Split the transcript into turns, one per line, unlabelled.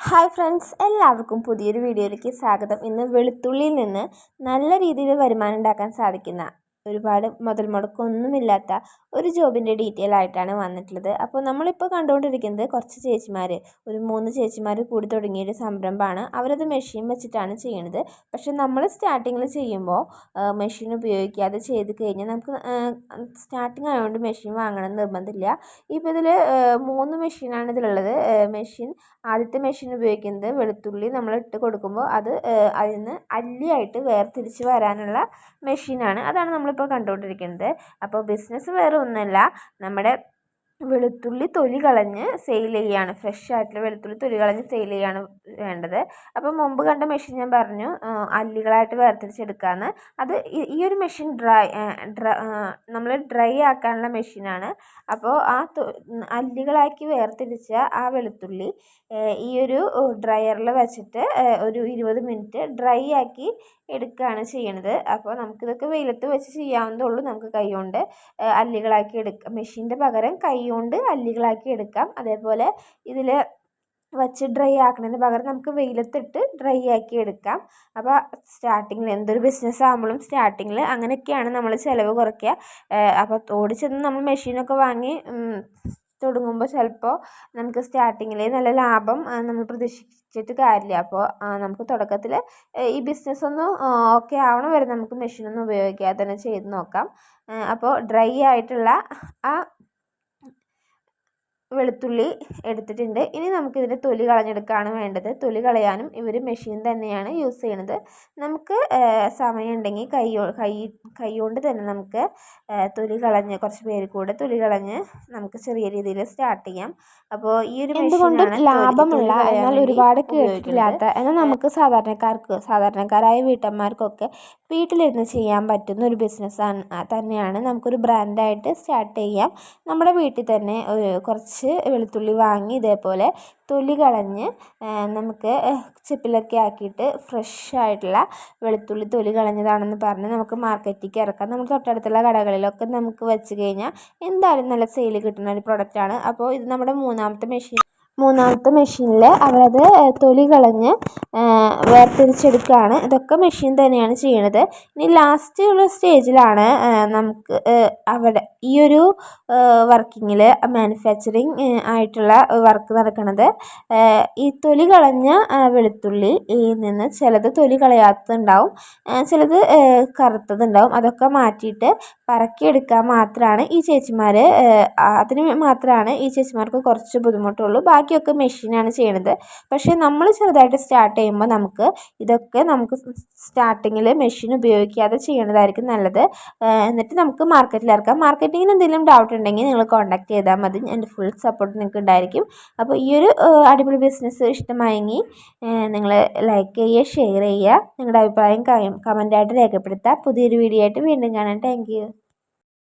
Hi friends എല്ലാവർക്കും പുതിയൊരു വീഡിയോയിലേക്ക് സ്വാഗതം. ഇന്ന് വെളുത്തുള്ളിയിൽ നിന്ന് നല്ല രീതിയിൽ വരുമാനം ഉണ്ടാക്കാൻ സാധിക്കുന്ന ഒരുപാട് മുതൽ മുടക്കൊന്നുമില്ലാത്ത ഒരു ജോബിന്റെ ഡീറ്റെയിൽ ആയിട്ടാണ് വന്നിട്ടുള്ളത്. അപ്പോൾ നമ്മളിപ്പോൾ കണ്ടുകൊണ്ടിരിക്കുന്നത് കുറച്ച് ചേച്ചിമാർ ഒരു മൂന്ന് ചേച്ചിമാർ കൂടി തുടങ്ങിയൊരു സംരംഭമാണ്. അവരത് മെഷീൻ വെച്ചിട്ടാണ് ചെയ്യണത്. പക്ഷേ നമ്മൾ സ്റ്റാർട്ടിങ്ങിൽ ചെയ്യുമ്പോൾ മെഷീൻ ഉപയോഗിക്കാതെ ചെയ്ത് കഴിഞ്ഞാൽ നമുക്ക് സ്റ്റാർട്ടിങ് ആയതുകൊണ്ട് മെഷീൻ വാങ്ങണം നിർബന്ധമില്ല. ഇപ്പോൾ ഇതിൽ മൂന്ന് മെഷീനാണ് ഇതിലുള്ളത്. മെഷീൻ ആദ്യത്തെ മെഷീൻ ഉപയോഗിക്കുന്നത് വെളുത്തുള്ളി നമ്മൾ ഇട്ട് കൊടുക്കുമ്പോൾ അത് അതിൽ നിന്ന് അല്ലിയായിട്ട് വേർതിരിച്ച് വരാനുള്ള മെഷീനാണ് അതാണ് നമ്മളിപ്പോൾ കണ്ടുകൊണ്ടിരിക്കുന്നത് അപ്പോൾ ബിസിനസ് വേറെ ഒന്നുമല്ല. നമ്മുടെ വെളുത്തുള്ളി തൊലി കളഞ്ഞ് സെയിൽ ചെയ്യുകയാണ് ഫ്രഷ് ആയിട്ടുള്ള വെളുത്തുള്ളി തൊലി കളഞ്ഞ് സെയിൽ ചെയ്യുകയാണ് വേണ്ടത്. അപ്പം മുമ്പ് കണ്ട മെഷീൻ ഞാൻ പറഞ്ഞു അല്ലികളായിട്ട് വേർതിരിച്ചെടുക്കാമെന്ന് അത് ഈ ഒരു മെഷീൻ ഡ്രൈ നമ്മൾ ഡ്രൈ ആക്കാനുള്ള മെഷീനാണ് അപ്പോൾ ആ അല്ലികളാക്കി വേർതിരിച്ച ആ വെളുത്തുള്ളി ഈ ഒരു ഡ്രയറിൽ വെച്ചിട്ട് ഒരു ഇരുപത് മിനിറ്റ് ഡ്രൈ ആക്കി എടുക്കുകയാണ് ചെയ്യണത്. അപ്പോൾ നമുക്കിതൊക്കെ വെയിലത്ത് വെച്ച് ചെയ്യാവുന്നതേ ഉള്ളൂ നമുക്ക് കൈ കൊണ്ട് അല്ലികളാക്കി എടുക്കാം മെഷീന്റെ പകരം കൈകൊണ്ട് അല്ലികളാക്കി എടുക്കാം. അതേപോലെ ഇതിൽ വച്ച് ഡ്രൈ ആക്കണതിന് പകരം നമുക്ക് വെയിലത്തിട്ട് ഡ്രൈ ആക്കി എടുക്കാം. അപ്പോൾ സ്റ്റാർട്ടിങ്ങിൽ എന്തൊരു ബിസിനസ് ആകുമ്പോഴും സ്റ്റാർട്ടിങ്ങിൽ അങ്ങനെയൊക്കെയാണ് നമ്മൾ ചിലവ് കുറയ്ക്കുക. അപ്പോൾ ഓടിച്ചെന്ന് നമ്മൾ മെഷീനൊക്കെ വാങ്ങി തുടങ്ങുമ്പോൾ ചിലപ്പോൾ നമുക്ക് സ്റ്റാർട്ടിങ്ങിൽ നല്ല ലാഭം നമ്മൾ പ്രതീക്ഷിച്ചിട്ട് കാര്യമില്ല. അപ്പോൾ നമുക്ക് തുടക്കത്തിൽ ഈ ബിസിനസ് ഒന്ന് ഓക്കെ ആവണ വരെ നമുക്ക് മെഷീനൊന്നും ഉപയോഗിക്കാതെ തന്നെ ചെയ്ത് നോക്കാം. അപ്പോൾ ഡ്രൈ ആയിട്ടുള്ള ആ വെളുത്തുള്ളി എടുത്തിട്ടുണ്ട്. ഇനി നമുക്കിതിന്റെ തൊലി കളഞ്ഞെടുക്കുകയാണ് വേണ്ടത്. തൊലി കളയാനും ഇവർ മെഷീൻ തന്നെയാണ് യൂസ് ചെയ്യണത്. നമുക്ക് സമയമുണ്ടെങ്കിൽ കൈ കൈ കൈ കൊണ്ട് തന്നെ നമുക്ക് തൊലി കളഞ്ഞ് കുറച്ച് പേര് കൂടെ തൊലി കളഞ്ഞ് നമുക്ക് ചെറിയ രീതിയിൽ സ്റ്റാർട്ട് ചെയ്യാം. അപ്പോൾ ഈ ഒരു
എന്തുകൊണ്ടും ലാഭമുള്ള എന്നാൽ ഒരുപാട് കേട്ടിട്ടില്ലാത്ത എന്നാൽ നമുക്ക് സാധാരണക്കാർക്ക് സാധാരണക്കാരായ വീട്ടമ്മമാർക്കൊക്കെ വീട്ടിലിരുന്ന് ചെയ്യാൻ പറ്റുന്ന ഒരു ബിസിനസ് തന്നെയാണ്. നമുക്കൊരു ബ്രാൻഡായിട്ട് സ്റ്റാർട്ട് ചെയ്യാം. നമ്മുടെ വീട്ടിൽ തന്നെ കുറച്ച് വെളുത്തുള്ളി വാങ്ങി ഇതേപോലെ തൊലി കളഞ്ഞ് നമുക്ക് ചിപ്പിലൊക്കെ ആക്കിയിട്ട് ഫ്രഷ് ആയിട്ടുള്ള വെളുത്തുള്ളി തൊലി കളഞ്ഞതാണെന്ന് പറഞ്ഞ് നമുക്ക് മാർക്കറ്റിലേക്ക് ഇറക്കാം. നമുക്ക് തൊട്ടടുത്തുള്ള കടകളിലൊക്കെ നമുക്ക് വെച്ച് കഴിഞ്ഞാൽ എന്തായാലും നല്ല സെയിൽ കിട്ടുന്ന ഒരു പ്രൊഡക്റ്റാണ് അപ്പോൾ ഇത് നമ്മുടെ മൂന്നാമത്തെ മെഷീൻ മൂന്നാമത്തെ മെഷീനിൽ അവരത് തൊലി കളഞ്ഞ് വേർതിരിച്ചെടുക്കുകയാണ് ഇതൊക്കെ മെഷീൻ തന്നെയാണ് ചെയ്യണത്. ഇനി ലാസ്റ്റ് ഉള്ള സ്റ്റേജിലാണ് നമുക്ക് അവിടെ ഈ ഒരു വർക്കിങ്ങിൽ മാനുഫാക്ചറിങ് ആയിട്ടുള്ള വർക്ക് നടക്കുന്നത് ഈ തൊലി കളഞ്ഞ വെളുത്തുള്ളി നിന്ന് ചിലത് തൊലി കളയാത്തതുണ്ടാവും. ചിലത് കറുത്തതുണ്ടാവും. അതൊക്കെ മാറ്റിയിട്ട് പറക്കിയെടുക്കാൻ മാത്രമാണ് ഈ ചേച്ചിമാർ അതിന് മാത്രമാണ് ഈ ചേച്ചിമാർക്ക് കുറച്ച് ബുദ്ധിമുട്ടുള്ളൂ. ബാക്കിയൊക്കെ മെഷീനാണ് ചെയ്യണത്. പക്ഷേ നമ്മൾ ചെറുതായിട്ട് സ്റ്റാർട്ട് ചെയ്യുമ്പോൾ നമുക്ക് ഇതൊക്കെ നമുക്ക് സ്റ്റാർട്ടിങ്ങിൽ മെഷീൻ ഉപയോഗിക്കാതെ ചെയ്യണതായിരിക്കും നല്ലത്. എന്നിട്ട് നമുക്ക് മാർക്കറ്റിൽ ഇറക്കാം. മാർക്കറ്റിങ്ങിന് എന്തെങ്കിലും ഡൗട്ട് ഉണ്ടെങ്കിൽ നിങ്ങൾ കോൺടാക്ട് ചെയ്താൽ മതി. എന്റെ ഫുൾ സപ്പോർട്ട് നിങ്ങൾക്ക് ഉണ്ടായിരിക്കും. അപ്പോൾ ഈ ഒരു അടിപൊളി ബിസിനസ് ഇഷ്ടമായെങ്കിൽ നിങ്ങൾ ലൈക്ക് ചെയ്യുക ഷെയർ ചെയ്യുക. നിങ്ങളുടെ അഭിപ്രായം കമന്റായിട്ട് രേഖപ്പെടുത്തുക. പുതിയൊരു വീഡിയോ ആയിട്ട് വീണ്ടും കാണാം. താങ്ക്